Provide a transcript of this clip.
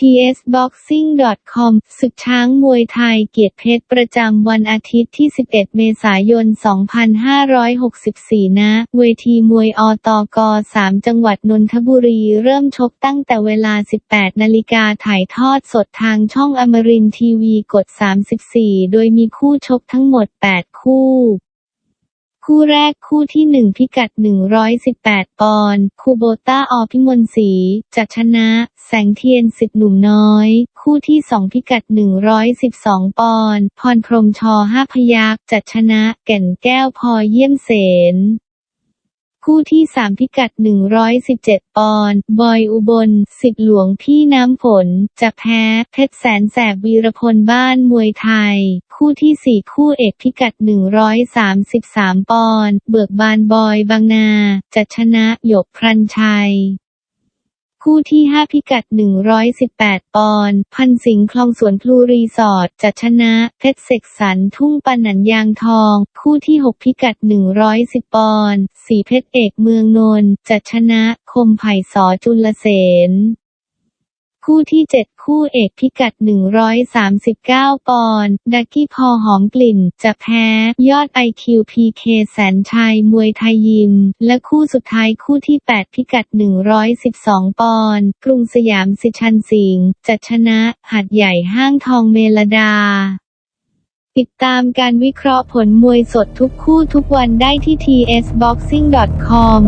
tsboxing.com ศึกช้างมวยไทยเกียรติเพชรประจำวันอาทิตย์ที่ 11 เมษายน 2564ณเวทีมวยอตก 3 จังหวัดนนทบุรีเริ่มชกตั้งแต่เวลา 18 นาฬิกาถ่ายทอดสดทางช่องอมรินทีวีกด 34 โดยมีคู่ชกทั้งหมด 8 คู่ คู่แรกคู่ที่ 1 พิกัด 118 ปอนด์คูโบต้าอพิมลศรีจัชนะ แสงเทียนสิทธิ์หนุ่มน้อย คู่ที่ 2 พิกัด 112 ปอนด์พรพรมชอห้าพยักจัชนะ แก่นแก้วพอเยี่ยมเสน คู่ที่ 3 พิกัด 117 ปอนด์ บอยอุบล สิทธิหลวงพี่น้ำฝน จะแพ้ เพชรแสนแสบวีรพลบ้านมวยไทย คู่ที่ 4 คู่เอกพิกัด 133 ปอนด์ เบิกบานบอยบางนา จะชนะหยกพรันชัย คู่ที่ 5 พิกัด 118 ปอนด์ พันสิงห์คลองสวนพลูรีสอร์ทจัดชนะ เพชรเสกสรรทุ่งปานันยางทอง คู่ที่ 6 พิกัด 110 ปอนด์ สีเพชรเอกเมืองนนท์จัดชนะ คมไผ่สอจุลเสน คู่ที่ 7 คู่เอกพิกัด 139 ปอนด์ดักกี้พอหอมกลิ่น จะแพ้ ยอด IQPK แสนชัยมวยไทยยิม และคู่สุดท้ายคู่ที่ 8 พิกัด 112 ปอนด์กรุงสยามสิชันสิงห์จะชนะ หัดใหญ่ห้างทองเมลดาติดตามการวิเคราะห์ผลมวยสดทุกคู่ทุกวันได้ที่ tsboxing.com